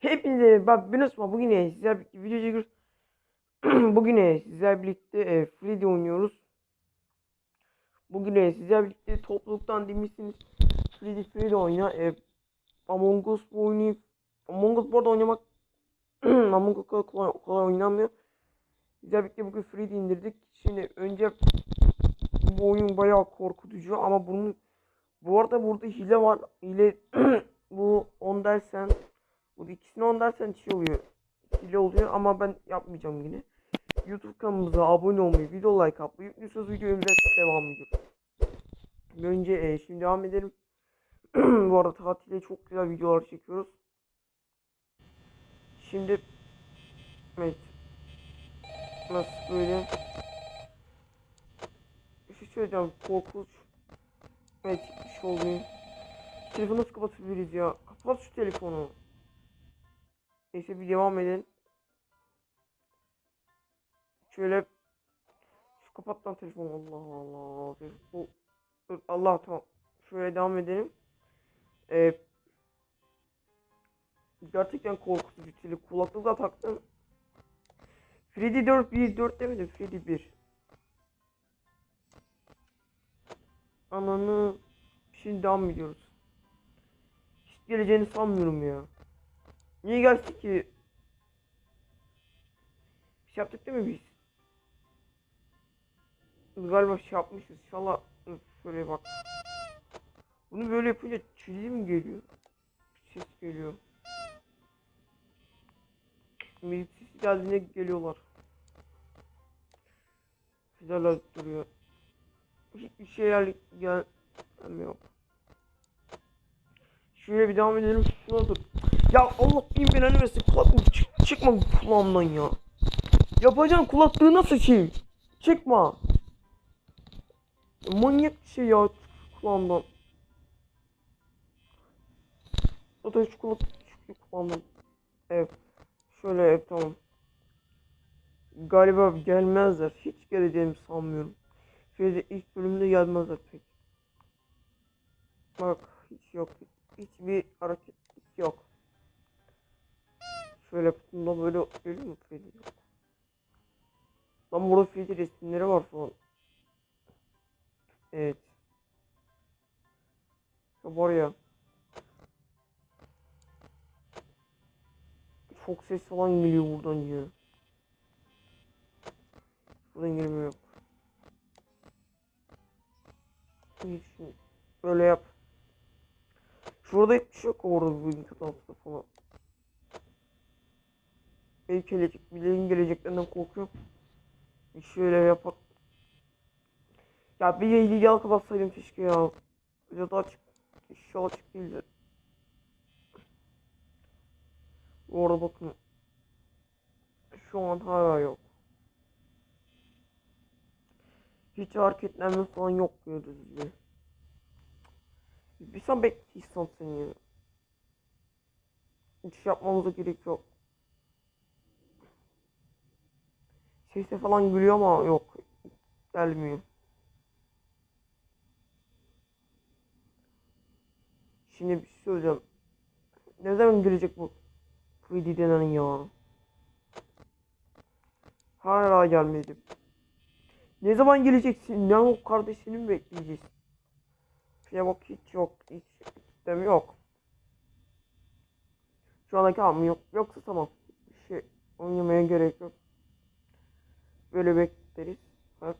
Hepinize bak ben Osman bugün e, sizler video çekiyoruz. bugün e, sizler birlikte e, Freddy oynuyoruz. Bugün e, sizler birlikte topluluktan demişsiniz Freddy Freddy oyna. E, Among Us bu oyunu Among Us bu arada oynamak Among Us kolay, kolay, kolay oynanmıyor. Sizler birlikte bugün Freddy indirdik. Şimdi önce bu oyun bayağı korkutucu ama bunun bu arada burada hile var. Hile bu 10 dersen bu ikisini 10 dersen şey oluyor. Hile oluyor ama ben yapmayacağım yine. YouTube kanalımıza abone olmayı, video like atmayı unutmuyorsanız videomuza devam ediyoruz. Önce e, şimdi devam edelim. bu arada tatilde çok güzel videolar çekiyoruz. Şimdi evet nasıl böyle bir şey söyleyeceğim korkunç evet bir şey oluyor telefonu nasıl kapatabiliriz ya kapat şu telefonu neyse bir devam edelim şöyle şu kapat lan telefonu. Allah Allah. Bu dur, Allah tamam. Şöyle devam edelim. Ee, gerçekten korkutucu tele kulaklığı da taktım. Freddy 4 1 4 demedim Freddy 1 Ananı şimdi devam ediyoruz. Hiç geleceğini sanmıyorum ya. Niye gelsin ki? Bir şey yaptık değil mi biz? Biz galiba şey yapmışız. İnşallah şöyle bak. Bunu böyle yapınca çizgi mi geliyor? Ses geliyor. Milk sesi geldiğinde geliyorlar. Güzel duruyor. Hiçbir şeyler gelmiyor. Şöyle bir devam edelim. Şuna dur. Ya Allah bin belanı versin. Kulaklık çık çıkma kulağımdan ya. Yapacağım kulaklığı nasıl şey? Çıkma. Manyak bir şey ya kulağımdan. O da şu kulaklık çıkıyor kulağımdan. Evet. Şöyle evet tamam. Galiba gelmezler. Hiç geleceğimi sanmıyorum. Şöyle ilk bölümde gelmezler pek. Bak hiç yok. Hiçbir hareketlik yok. Şöyle bunda böyle musun Freddy? Yok. Lan burada Freddy resimleri var falan. Evet. Ya var ya. Çok ses falan geliyor buradan ya. Buradan girmiyor yok. Böyle yap. Şurada hiçbir şey yok orada bu altında falan. Belki gelecek, bileğin geleceklerinden korkuyorum. Şöyle yapak. Ya bir yayını yal kapatsaydım keşke ya. Ya da açık. İnşallah açık değildir. Bu arada bakın. Şu an hala yok. Hiç hareketlenme falan yok gördüğünüz gibi. Bir sen bekleysen seni. Hiç yapmamıza gerek yok. Sesle falan gülüyor ama yok. Gelmiyor. Şimdi bir şey söyleyeceğim. Ne zaman gelecek bu Freddy denen ya? Hala gelmedi. Ne zaman geleceksin? Ne o kardeşini mi bekleyeceğiz? Şeye bak hiç yok. Hiç sistem yok. Şu andaki am yok. Yoksa tamam. Bir şey oynamaya gerek yok. Böyle bekleriz. Bak.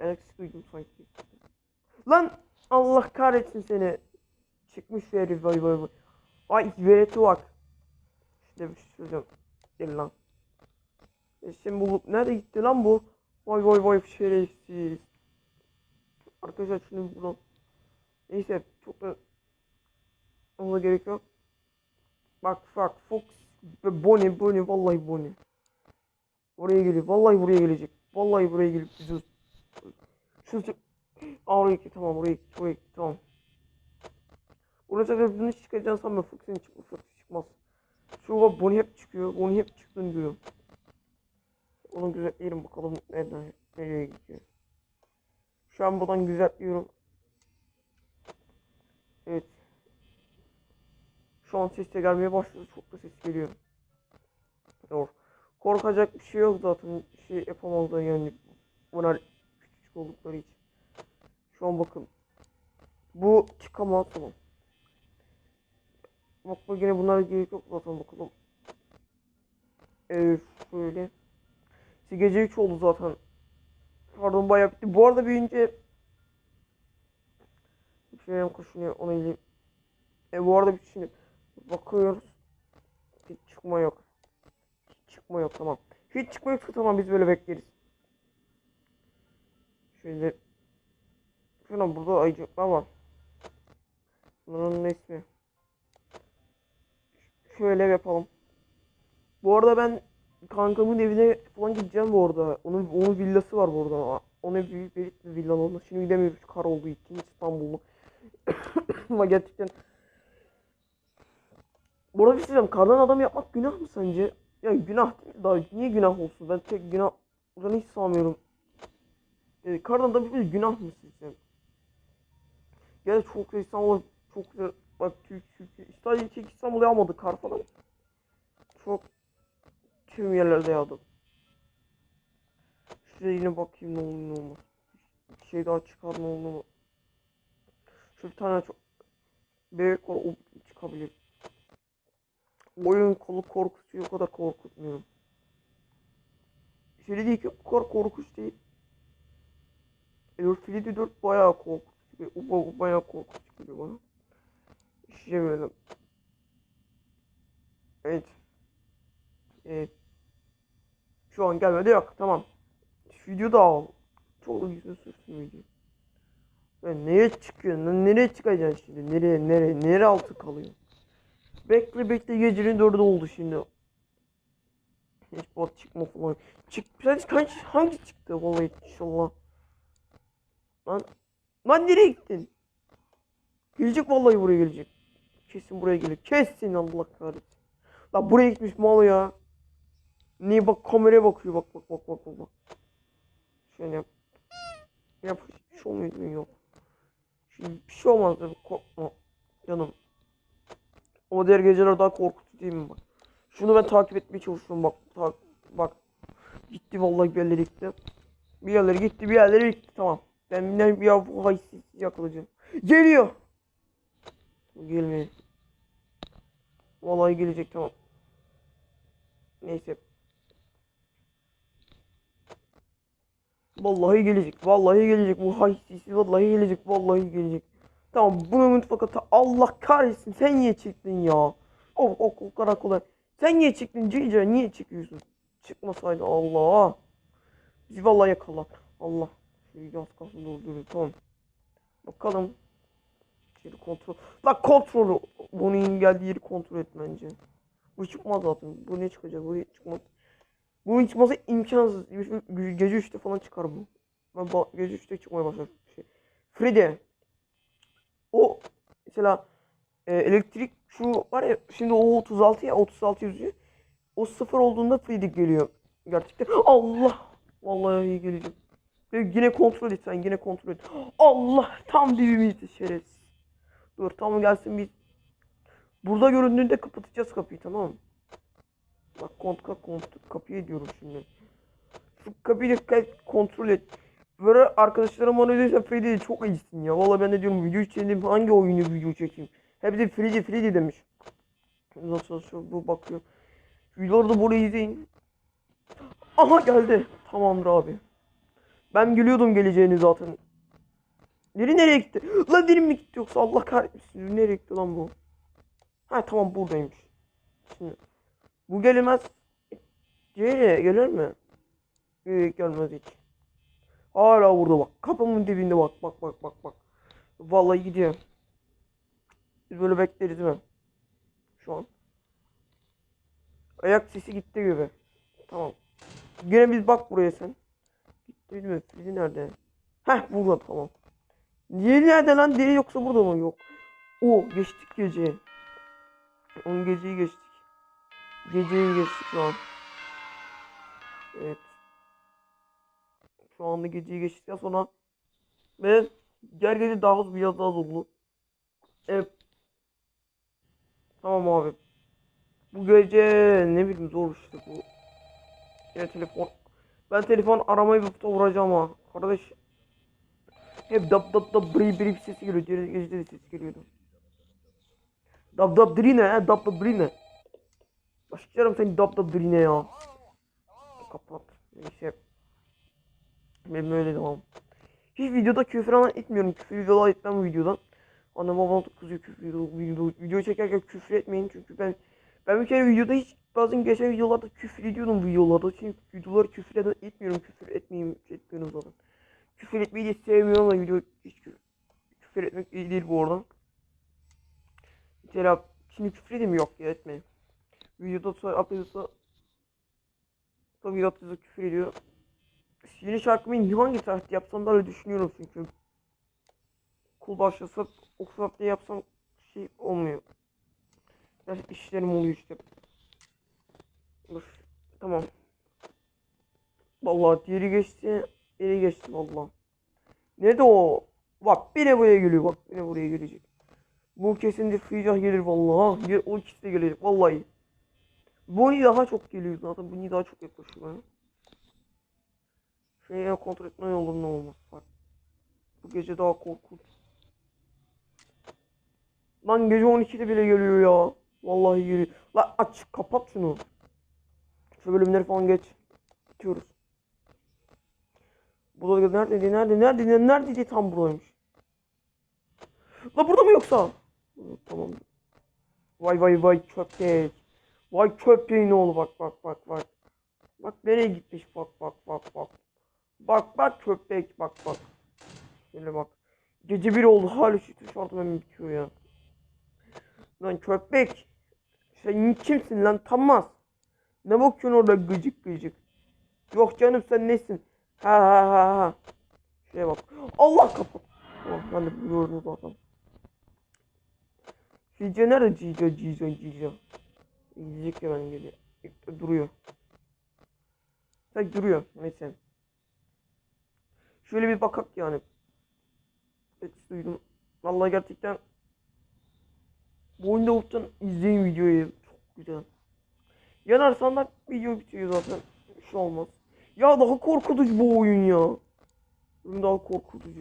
Alex duydum sanki. Lan! Allah kahretsin seni. Çıkmış herif vay vay vay. Ay vereti bak. İşte bir şey. Gel lan. E şimdi bu nerede gitti lan bu? Vay vay vay şerefsiz. Arkadaşlar şunu buradan. Neyse çok da ona gerek yok. Bak bak Fox ve Bonnie Bonnie vallahi Bonnie. Buraya geliyor. Vallahi buraya gelecek. Vallahi buraya gelip bizi şu oraya gitti tamam oraya gitti oraya gitti tamam. Burası da bunu çıkacağını sanmıyorum. Fox'un çıkmaz. Çıkmaz. Şu bak Bonnie hep çıkıyor. Bonnie hep çıktığını diyor. Onu gözetleyelim bakalım nereden nereye gidiyor. Şu an buradan gözetliyorum. Evet. Şu an ses de gelmeye başladı. Çok da ses geliyor. Doğru. Korkacak bir şey yok zaten. Bir şey yapamazlar yani. Bunlar küçük oldukları için. Şu an bakın. Bu çıkamaz tamam. Bak bak yine bunlara gerek yok zaten bakalım. Ee, şöyle. İşte gece 3 oldu zaten. Pardon bayağı bitti. Bu arada büyüyünce bir şey koşuyor onu ileyim. E bu arada bir şimdi bakıyoruz. Hiç çıkma yok. Çıkma yok tamam. Hiç çıkma yoksa tamam biz böyle bekleriz. Şöyle Şuna burada ayıcıklar var. Bunların ne ismi? Şöyle yapalım. Bu arada ben kankamın evine falan gideceğim bu arada. Onun onun villası var burada. Onun büyük bir bir villa oldu. Şimdi gidemiyoruz kar olduğu için İstanbul'da. Ama gerçekten Bu arada bir şey. Kardan adam yapmak günah mı sence? Ya günah değil daha niye günah olsun? Ben tek günah olduğunu hiç sanmıyorum. Ee, kardan adam bir günah mı sizce? Ya çok güzel İstanbul çok güzel. Bak Türk Türk İstanbul tek İstanbul'u almadı kar falan. Çok tüm yerlerde yağdı. Şuraya yine bakayım ne olur ne olmaz. Bir şey daha çıkar ne olur ne olmaz. Şu bir tane çok bebek var o çıkabilir. Oyun kolu korkutuyor o kadar korkutmuyorum. Şey değil ki o kadar korkunç değil. Earthly 4 bayağı korkutucu. O, o bayağı korkutucu geliyor bana. Böyle. Evet. Evet. Şu an gelmedi yok. Tamam. Video da al. Çok güzel sürsün video. Ben nereye çıkıyorsun? Nereye çıkacaksın şimdi? Nereye? Nereye? Nereye altı kalıyor? Bekle bekle gecenin dördü oldu şimdi. Hiç bot çıkma falan. Çık. Sen kaç hangi çıktı vallahi inşallah. Lan lan nereye gittin? Gelecek vallahi buraya gelecek. Kesin buraya gelir. Kesin Allah kahretsin. Lan buraya gitmiş mal ya. Niye bak kameraya bakıyor bak bak bak bak bak. Şöyle yap. Yap hiçbir şey olmuyor yok. Şimdi bir şey olmaz korkma. Canım. Ama diğer geceler daha korkutucu değil mi bak. Şunu ben takip etmeye çalışıyorum bak. Tak, bak. Gitti vallahi bir yerlere gitti. Bir yerlere gitti bir yerlere gitti tamam. Ben ya bu haysiz yakalayacağım. Geliyor. Gelmiyor. Vallahi gelecek tamam. Neyse. Vallahi gelecek. Vallahi gelecek. Bu haysiz vallahi gelecek. Vallahi gelecek. Tamam bunu mutfakta Allah kahretsin sen niye çıktın ya? Oh oh oh karakola. Sen niye çıktın Cica niye çıkıyorsun? Çıkmasaydı Allah. Bizi vallahi yakalar. Allah. Şöyle yaz kalsın dolduruyor tamam. Bakalım. Şöyle kontrol. La kontrolü. Bunun geldiği yeri kontrol et bence. Bu çıkmaz zaten. Bu ne çıkacak? Bu çıkmaz. Bunun çıkması imkansız. Gece 3'te falan çıkar bu. Ben gece 3'te çıkmaya başlar. Şey. Freddy. O mesela e, elektrik şu var ya şimdi o 36 ya 36 yüzüyor. O sıfır olduğunda Freddy geliyor. Gerçekten Allah. Vallahi iyi gelecek. Ve yine kontrol et sen yine kontrol et. Allah tam dibimizde şerefsiz. Dur tamam gelsin biz. Burada göründüğünde kapatacağız kapıyı tamam mı? Bak kontrol kontrol kapıyı ediyorum şimdi. Şu kapıyı kontrol et. Böyle arkadaşlarım bana diyorsa Freddy çok iyisin ya. Vallahi ben de diyorum video çekeyim hangi oyunu video çekeyim. Hep de Freddy Freddy demiş. Nasıl bu bakıyor. Videoları da buraya izleyin. Aha geldi. Tamamdır abi. Ben gülüyordum geleceğini zaten. Biri nereye gitti? Lan biri mi gitti yoksa Allah kahretmesin. Nereye gitti lan bu? Ha tamam buradaymış. Şimdi bu gelmez. Nereye gelir mi? Ee, gelmez hiç. Hala burada bak. Kapımın dibinde bak. Bak bak bak bak. Vallahi gidiyor. Biz böyle bekleriz değil mi? Şu an. Ayak sesi gitti gibi. Tamam. Gene biz bak buraya sen. Gitti mi? Fili nerede? Heh burada tamam. Diğeri nerede lan? Diğeri yoksa burada mı? Yok. O geçtik geceyi. On geceyi geçtik. Geceyi geçtik şu an. Evet. Şu anda geceyi geçtikten sonra ve diğer gece daha az biraz daha zorlu. Evet. Tamam abi. Bu gece ne bileyim zor işte bu. Yine telefon. Ben telefon aramayı bir tuta vuracağım ha. Kardeş. Hep dap dap dap bri bri sesi geliyor. Diğer gecede de ses geliyordu. Dap dap dri ne ha? Dap dap dri ne? Başlarım seni dap dap dri ne ya? Kapat. Neyse. Benim öyle devam. Hiç videoda küfür falan etmiyorum. Küfür videolar etmem videodan. Annem babam kızıyor küfür video, video, çekerken küfür etmeyin çünkü ben ben bir kere videoda hiç bazen geçen videolarda küfür ediyordum videolarda çünkü videoları küfür eden etmiyorum küfür etmeyeyim etmiyorum zaten. Küfür etmeyi de sevmiyorum da video hiç küfür, küfür etmek iyi değil bu arada. Mesela şimdi küfür edeyim yok ya etmeyin. Videoda sonra atıyorsa da video atıyorsa küfür ediyor. Yeni şarkımı hangi tarihte yapsam da öyle düşünüyorum çünkü. Kul başlasa o saatte yapsam şey olmuyor. Biraz işlerim oluyor işte. Dur. Tamam. Vallahi diğeri geçti. Diğeri geçti vallahi. Nerede o? Bak bir de buraya geliyor bak. Bir de buraya gelecek. Bu kesin Fijah gelir vallahi. O ikisi de gelecek vallahi. Bonnie daha çok geliyor zaten. Bonnie daha çok yaklaşıyor bana. Şeye kontrol etme olur ne olmaz. Bak. Bu gece daha korkunç. Lan gece 12'de bile geliyor ya. Vallahi geliyor. La aç kapat şunu. Şu bölümleri falan geç. Bitiyoruz. Bu da neredeydi nerede nerede neredeydi tam buradaymış. La burada mı yoksa? Tamam. Vay vay vay köpek. Vay köpeğin oğlu bak bak bak bak. Bak nereye gitmiş bak bak bak bak. Bak bak köpek bak bak. Şöyle bak. Gece bir oldu hala şu tişörtüm hemen bitiyor ya. Lan köpek. Sen kimsin lan tamaz. Ne bakıyorsun orada gıcık gıcık. Yok canım sen nesin? Ha ha ha ha. Şuraya bak. Allah kapat. Oh, ben de biliyorum zaten. Cice nerede Cice Cice Cice? Gidecek ya ben geliyor. Duruyor. Tek duruyor. Neyse. Şöyle bir bakak yani. Evet duydum. Vallahi gerçekten bu oyunda olsan izleyin videoyu. Çok güzel. Yanarsan da video bitiyor zaten. Bir şey olmaz. Ya daha korkutucu bu oyun ya. Oyun daha korkutucu.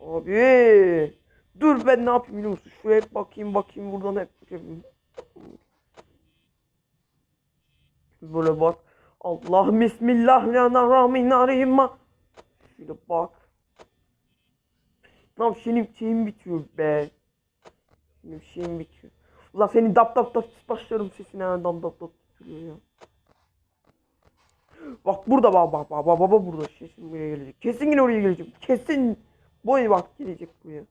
Abi. Dur ben ne yapayım biliyor musun? Şuraya hep bakayım bakayım buradan hep bakayım. Böyle bak. Allah bismillahirrahmanirrahim. Şöyle bak. Lan senin şeyin bitiyor be. Benim şeyim bitiyor. Ulan senin dap dap dap başlarım sesine ha dap dap dap titriyor ya. Bak burada bak bak bak bak bak burada kesin buraya gelecek. Kesin yine oraya gelecek. Kesin. Boy bak gelecek buraya.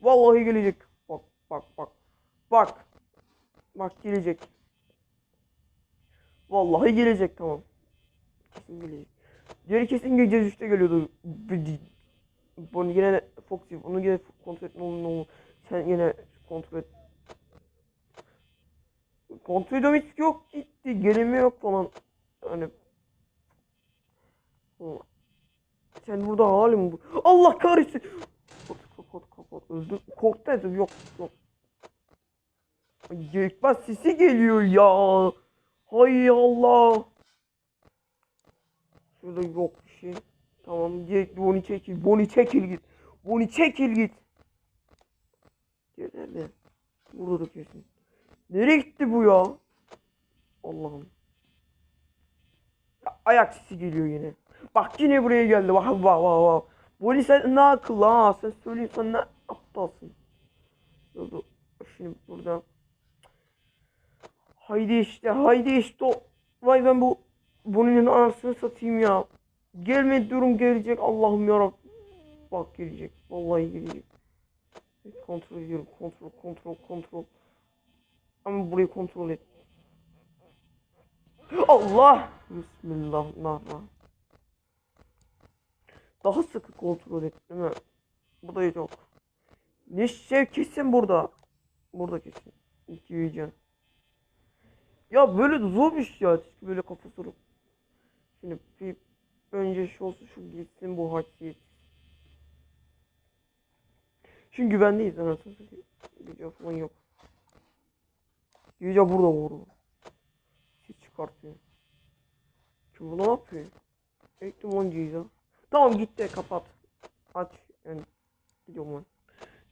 Vallahi gelecek. Bak bak bak. Bak. Bak gelecek. Vallahi gelecek tamam. Kesin gelecek. Diğeri kesin gece 3'te geliyordu. Bunu yine Foxy, onu yine kontrol etme olur ne olur. Sen yine kontrol et. Kontrol ediyorum hiç yok gitti. Gelimi yok falan. Hı. Sen burada halim bu. Allah kahretsin. Kapat kapat. Yok yok. Yekmez sesi geliyor ya. Hay Allah. Şurada yok bir şey. Tamam git Boni çekil. Boni çekil git. Boni çekil git. Nerede? Burada da kesin. Nereye gitti bu ya? Allah'ım. Ya, Ayak sesi geliyor yine. Bak yine buraya geldi. Bak bak bak bak. Boni sen ne akıllı ha. Sen söyleyeyim sen ne aptalsın. Dur. Şimdi burada. Haydi işte haydi işte. Vay ben bu Boni'nin anasını satayım ya. Gelme durum gelecek Allah'ım yarabbim. Bak gelecek. Vallahi gelecek. Kontrol ediyorum. Kontrol, kontrol, kontrol. Ama burayı kontrol et. Allah! Bismillahirrahmanirrahim. Daha sıkı kontrol et değil mi? Bu da yok. Ne şey kesin burada. Burada kesin. İki yiyeceğim. Ya böyle zormuş ya. Keşke böyle kafa sorup. Şimdi bir önce şu olsun şu gitsin bu haysiyet. Çünkü güvendeyiz anasını satayım. Video falan yok. Gece burada vurdu. Ses çıkartıyor. Kim bu ne yapıyor? Ektim on Gece. Tamam gitti kapat. Aç. Yani gidiyorum ben.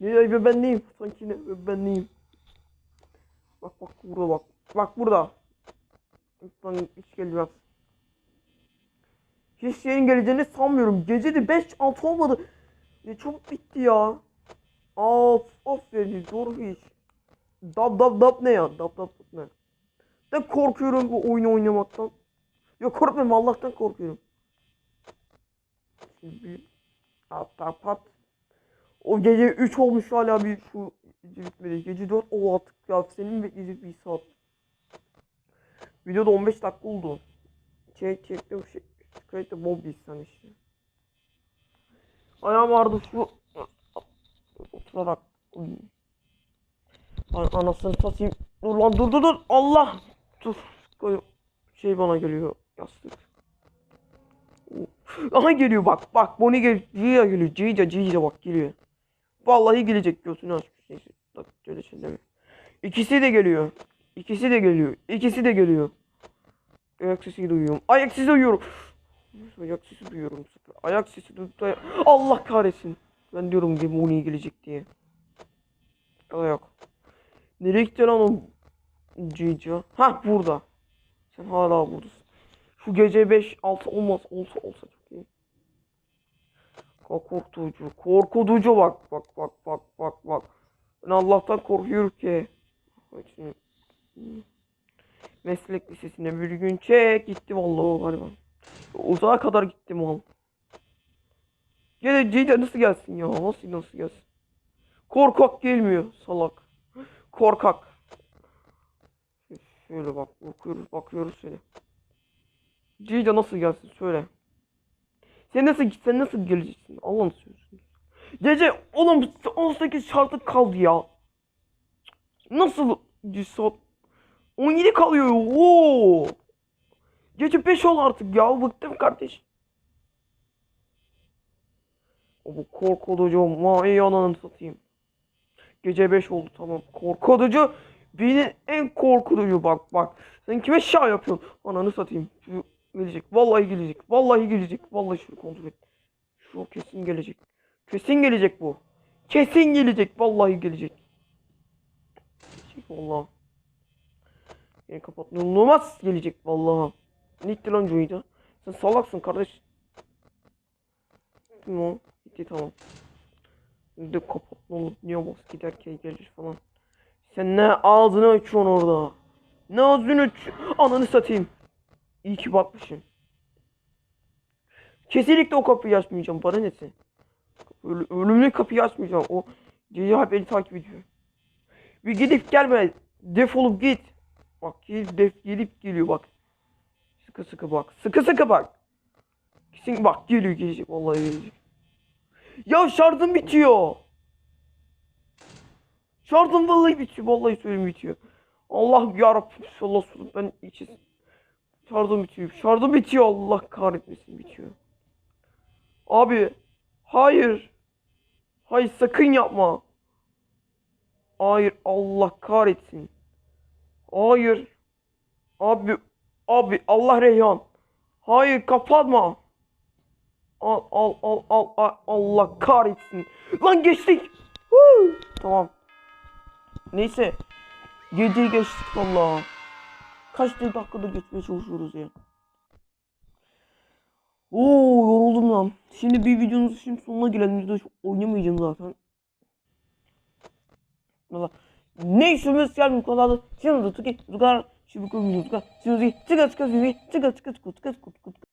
Ne be ben neyim? Sanki ne be ben neyim? Bak bak burada bak. Bak burada. Lan hiç gelmez. Hiç şeyin geleceğini sanmıyorum. Gece de 5-6 olmadı. Ne çabuk bitti ya. Of aferin doğru hiç. Dab dab dab ne ya? Dab dab ne? Ben korkuyorum bu oyunu oynamaktan. Yok korkmuyorum Allah'tan korkuyorum. Pat pat pat. O gece 3 olmuş hala bir şu gece bitmedi. Gece 4 o artık ya senin bekleyecek bir saat. Videoda 15 dakika oldu. Çek çektim şey. Kayıtta mob sen işte. Ayağım ağrıdı şu. Oturarak. Ay anasını satayım. Dur lan dur dur dur. Allah. Dur. Şey bana geliyor. Yastık. Aha geliyor bak. Bak Bonnie geliyor. Gia geliyor. Gia Gia bak geliyor. Vallahi gelecek göğsünü açmış. Neyse. Şöyle şey deme. İkisi de geliyor. İkisi de geliyor. İkisi de geliyor. Ayak sesi duyuyorum. Ayak sesi duyuyorum. Ayak sesi duyuyorum. sefer. Ayak sesi duyuyorum. Allah kahretsin. Ben diyorum Bonnie gelecek diye. Ayak. Nereye gitti lan o Cica? Ha burada. Sen hala buradasın. Şu gece 5 6 olmaz. Olsa olsa çok iyi. Korkutucu. Korkutucu bak bak bak bak bak bak. Ben Allah'tan korkuyorum ki. Meslek lisesine bir gün çek gitti vallahi galiba. Uzağa kadar gitti mal. Gene Cica nasıl gelsin ya? Nasıl nasıl gelsin? Korkak gelmiyor salak. Korkak. Şöyle bak bakıyoruz bakıyoruz şöyle. Cica nasıl gelsin söyle. Sen nasıl sen nasıl geleceksin? Allah'ını söylüyorsun. Gece oğlum 18 şartı kaldı ya. Nasıl bir saat 17 kalıyor. Oo. Gece 5 ol artık ya. Bıktım kardeş. O bu korkutucu mavi ananı satayım. Gece 5 oldu tamam. Korkutucu. Benim en korkutucu bak bak. Sen kime şah yapıyorsun? Ananı satayım. Şu gelecek. Vallahi gelecek. Vallahi gelecek. Vallahi şunu kontrol et. Şu kesin gelecek. Kesin gelecek bu. Kesin gelecek. Vallahi gelecek. Gelecek vallahi. Yine kapat. Olmaz gelecek vallahi. Joey'da? Sen salaksın kardeş. Gitti mi o? Gitti tamam. De kapat ne olur. Niye bas giderken gelir falan. Sen ne ağzını açıyorsun orada? Ne ağzını aç... Ananı satayım. İyi ki bakmışım. Kesinlikle o kapıyı açmayacağım. Bana nesi? Öl ölümlü kapıyı açmayacağım. O Cici beni takip ediyor. Bir gidip gelme. Defolup git. Bak gelip def gelip geliyor bak. Sıkı sıkı bak. Sıkı sıkı bak. Kesin bak geliyor gelecek. Vallahi gelecek. Ya şarjım bitiyor. Şarjım vallahi bitiyor. Vallahi söyleyeyim bitiyor. Allah yarabbim. Allah ben içi Şarjım bitiyor. Şarjım bitiyor. Allah kahretmesin bitiyor. Abi. Hayır. Hayır sakın yapma. Hayır Allah kahretsin. Hayır. Abi. Abi Allah reyhan. Hayır kapatma. Al al al al al Allah kahretsin. Lan geçtik. Woo! Tamam. Neyse. Geceyi geçtik valla. Kaç dakikada geçmeye çalışıyoruz ya. Oo yoruldum lan. Şimdi bir videonun şimdi sonuna gelen videoda oynamayacağım zaten. Valla. Neyse mesela bu kadar da şimdi tutuki tutukar şimdi bu kadar şimdi tutukar şimdi tutukar tutukar tutukar tutukar tutukar tutukar tutukar